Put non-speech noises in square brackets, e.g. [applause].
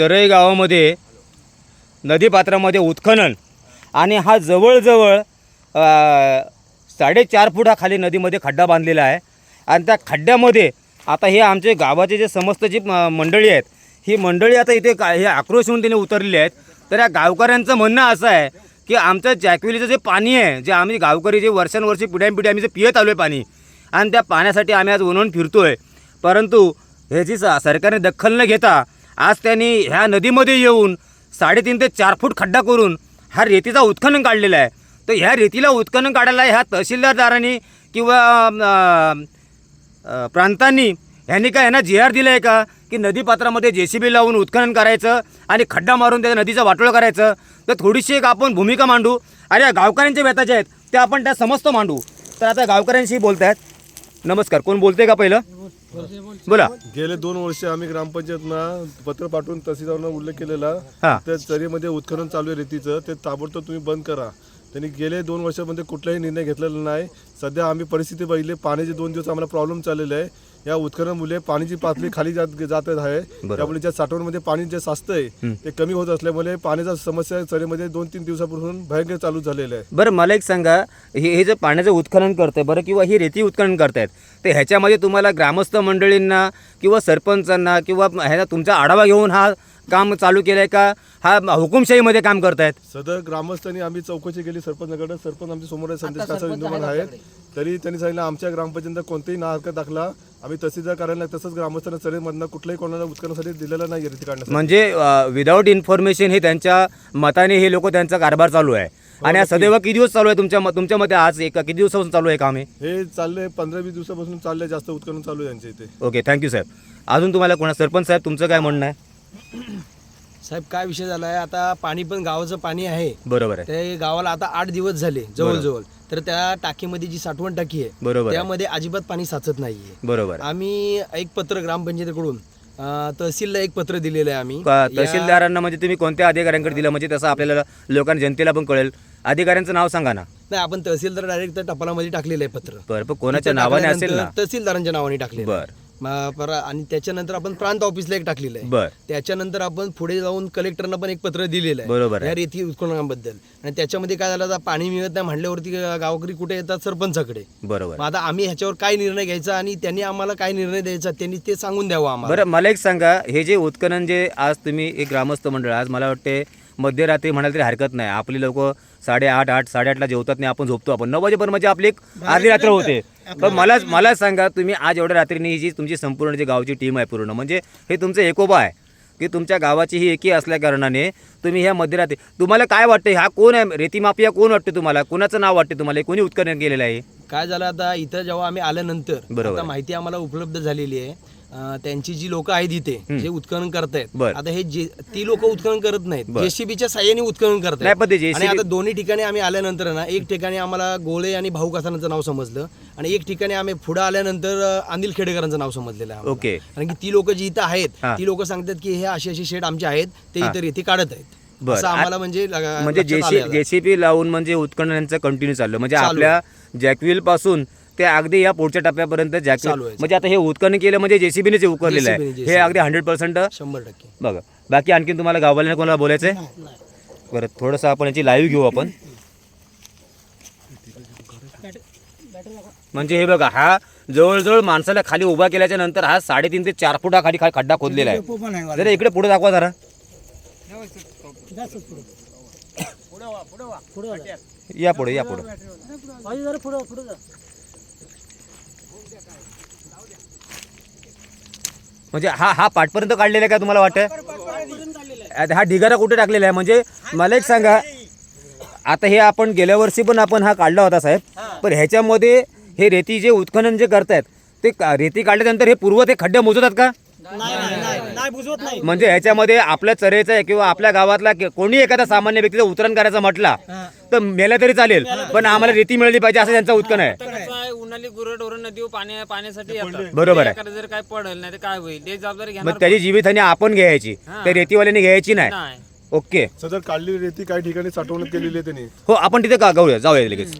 चरई गावामध्ये नदीपात्रामध्ये उत्खनन आणि हा जवळजवळ साडेचार फूट हा खाली नदीमध्ये खड्डा बांधलेला आहे. आणि त्या खड्ड्यामध्ये आता हे आमचे गावाचे जे समस्त जी मंडळी आहेत ही मंडळी आता इथे का हे आक्रोश होऊन तिने उतरलेली आहेत. तर या गावकऱ्यांचं म्हणणं असं आहे की आमचं जॅकविलीचं जे पाणी आहे जे आम्ही गावकरी जे वर्षानुवर्षी पिढ्यानपिढी आम्ही जे पियत आलो आहे पाणी आणि त्या पाण्यासाठी आम्ही आज उन्हून फिरतो आहे परंतु ह्याची सरकारने दखल न घेता आज त्यांनी ह्या नदीमध्ये येऊन साडेतीन ते चार फूट खड्डा करून हा रेतीचा उत्खनन काढलेला आहे. तर ह्या रेतीला उत्खनन काढायला ह्या तहसीलदारदारांनी किंवा प्रांतांनी ह्यांनी काय ह्यांना जी आर दिलं आहे का की नदीपात्रामध्ये जे सी बी लावून उत्खनन करायचं आणि खड्डा मारून त्या नदीचं वाटोळं करायचं. तर थोडीशी एक आपण भूमिका मांडू. अरे या गावकऱ्यांच्या व्यथा आहेत त्या आपण त्या समजतो मांडू. तर आता गावकऱ्यांशी बोलत आहेत नमस्कार कोण बोलते का पहिलं? बोला. गेले दोन वर्ष आम्ही ग्रामपंचायतना पत्र पाठवून तहसीलदारांना उल्लेख केलेला. हा. त्या चरीमध्ये उत्खनन चालू आहे रेतीचं. ते ताबडतोब तुम्ही बंद करा. त्यांनी गेले दोन वर्षामध्ये कुठलाही निर्णय घेतलेला नाही. सध्या आम्ही परिस्थिती बघितली. पाण्याचे दोन दिवस आम्हाला प्रॉब्लेम चाललेले आहे. या उत्खननामुळे पाण्याची पातळी [laughs] खाली जात जात आहे. त्यामुळे ज्या साठवणमध्ये पाणी जे साचतंय ते कमी होत असल्यामुळे पाण्याचा समस्या चरीमध्ये दोन तीन दिवसापासून भयंकर चालू झालेलं आहे. बरं मला एक सांगा हे हे जे पाण्याचं उत्खनन करतंय बरं किंवा ही रेती उत्खनन करतायत तर ह्याच्यामध्ये तुम्हाला ग्रामस्थ मंडळींना किंवा सरपंचांना किंवा ह्याचा तुमचा आढावा घेऊन हा काम चालू केलं आहे का? हा हुकुमशाहीमध्ये काम करतायत? सदर ग्रामस्थांनी आम्ही चौकशी केली सरपंचाकडे. सरपंच आमच्यासमोर आहे संदेश कासा विद्यमान आहेत. तरी त्यांनी सांगितलं आमच्या ग्रामपंचायत कोणतेही ना हरकत दाखला आम्ही तहसीलदार कार्यालयात तसंच ग्रामस्थांना चरेमधनं कुठल्याही कोणाला उत्खननासाठी दिलेलं नाही रेती काढण्यासाठी. म्हणजे विदाऊट इन्फॉर्मेशन हे त्यांच्या मताने हे लोक त्यांचा कारभार चालू आहे. आणि हा सदैव किती दिवस चालू आहे तुमच्या म- तुमच्या मते आज एक किती दिवसापासून चालू आहे काम हे? हे चाललंय पंधरा वीस दिवसापासून चाललंय जास्त उत्खनन चालू आहे त्यांच्या इथे. ओके थँक्यू साहेब अजून तुम्हाला कोणा सरपंच साहेब तुमचं काय म्हणणं आहे? [clears throat] साहेब काय विषय झाला आहे आता पाणी पण गावाचं पाणी आहे. बरोबर आहे. ते गावाला आता आठ दिवस झाले जवळजवळ. तर त्या टाकीमध्ये जी साठवण टाकी आहे बरोबर त्यामध्ये अजिबात पाणी साचत नाहीये. बरोबर आम्ही एक पत्र ग्रामपंचायतीकडून तहसीलला एक पत्र दिलेलं आहे आम्ही. तहसीलदारांना म्हणजे तुम्ही कोणत्या अधिकाऱ्यांकडे दिलं? म्हणजे तसं आपल्याला लोकांना जनतेला पण कळेल. अधिकाऱ्यांचं नाव सांगा ना. नाही आपण तहसीलदार डायरेक्ट टपालामध्ये टाकलेलं आहे पत्र. बरं पण कोणाच्या नावाने असेल ना? तहसीलदारांच्या नावाने टाकले बर. आणि त्याच्यानंतर आपण प्रांत ऑफिसला एक टाकलेलं आहे. बर. त्याच्यानंतर आपण पुढे जाऊन कलेक्टरना पण एक पत्र दिलेलं आहे. बरोबर आहे. या रेती उत्खननाबद्दल. आणि त्याच्यामध्ये काय झालं आता पाणी मिळत नाही म्हणल्यावरती गावकरी कुठे येतात? सरपंचाकडे. बरोबर. मग आता आम्ही ह्याच्यावर काय निर्णय घ्यायचा आणि त्यांनी आम्हाला काय निर्णय द्यायचा त्यांनी ते सांगून द्यावं आम्हाला. बरं मला एक सांगा हे जे उत्खनन जे आज तुम्ही एक ग्रामस्थ मंडळ आज मला वाटते मध्यरात्री म्हणाल तरी हरकत नाही. आपली लोक साडेआठ आठ साडेआठला जेवतात नाही आपण झोपतो आपण. नऊ वाजेपर्यंत म्हणजे आपली एक अर्धी रात्र होते. पण मला मला सांगा तुम्ही आज एवढ्या रात्रीने ही जी तुमची संपूर्ण जी गावची टीम आहे पूर्ण म्हणजे हे तुमचं एकोबा आहे की तुमच्या गावाची ही एकी असल्या कारणाने तुम्ही ह्या मध्यरात्री तुम्हाला काय वाटतं हा कोण आहे? रेती माफिया कोण वाटते तुम्हाला? कोणाचं नाव वाटते तुम्हाला? कोणी उत्खनन केलेलं आहे? काय झालं आता इथं जेव्हा आम्ही आल्यानंतर बरोबर. माहिती आम्हाला उपलब्ध झालेली आहे. त्यांची जी लोक आहेत इथे जे उत्खनन करतायत बर. आता हे जे ती लोक उत्खनन करत नाहीत जेसीबीच्या साह्याने उत्खनन नाही करतायत पण ते आणि JCB आता दोन्ही ठिकाणी आम्ही आल्यानंतर ना एक ठिकाणी आम्हाला गोळे आणि भाऊ कसानाचं नाव समजलं आणि एक ठिकाणी आम्ही पुढे आल्यानंतर अं, अनिल खेडेकरांचं नाव समजलेलं आहे आम्हाला. ओके कारण की ती लोक जी इथं आहेत हा. ती लोक सांगतात की हे असे असे शेड आमचे आहेत ते इतर इथे काढत आहेत बर. असं आम्हाला म्हणजे लगा- म्हणजे लक्षात. जेसीबी लावून म्हणजे उत्खनन यांचं कंटिन्यू चाललं म्हणजे चालू आपल्या जॅकविलपासून ते अगदी या पुढच्या टप्प्यापर्यंत जॅकविल चालू आहे. म्हणजे आता हे उत्खनन केलं म्हणजे जेसीबीनेच उकरलेलं आहे. ने, हे अगदी हंड्रेड पर्सेंट शंभर टक्के. बघा बाकी आणखीन तुम्हाला गावाला कोणाला बोलायचं आहे बरं थोडंसं आपण याची लाईव्ह घेऊ आपण. म्हणजे हे बघा हा जवळजवळ माणसाला खाली उभा केल्याच्यानंतर हा साडेतीन ते चार फुटा खाली खा- खड्डा खोदलेला आहे. जरा इकडे पुढे दाखवा जरा. या पुढे या पुढे. म्हणजे हा हा पाठपर्यंत काढलेला आहे का तुम्हाला वाटतं? आता हा ढिगारा कुठे टाकलेला आहे? म्हणजे मला एक सांगा आता हे आपण गेल्या वर्षी पण आपण हा काढला होता साहेब. पण ह्याच्यामध्ये हे रेती जे उत्खनन जे करतायत ते रेती काढल्यानंतर हे पूर्व ते खड्डे मोजतात का? म्हणजे ह्याच्यामध्ये आपल्या चरेचा आहे किंवा आपल्या गावातला कि- कोणी एखादा सामान्य व्यक्तीचा उतरण करायचं म्हटला तर मेला तरी चालेल. पण आम्हाला रेती मिळाली पाहिजे असं त्यांचं उत्खनन आहे. उन्हाळी गुरढोरं नदी पाणी पाण्यासाठी येतात. बरोबर आहे. एखादं जर काय पडेल नाही तर काय होईल? ते जबाबदारी मग घेणार त्याची जीवितहानी आपण घ्यायची. त्या रेतीवाल्याने घ्यायची नाही. नाही. ओके. सदर काढलेली रेती काही ठिकाणी साठवणूक केलेली आहे त्यांनी. हो आपण तिथे का जाऊया जाऊया लगेच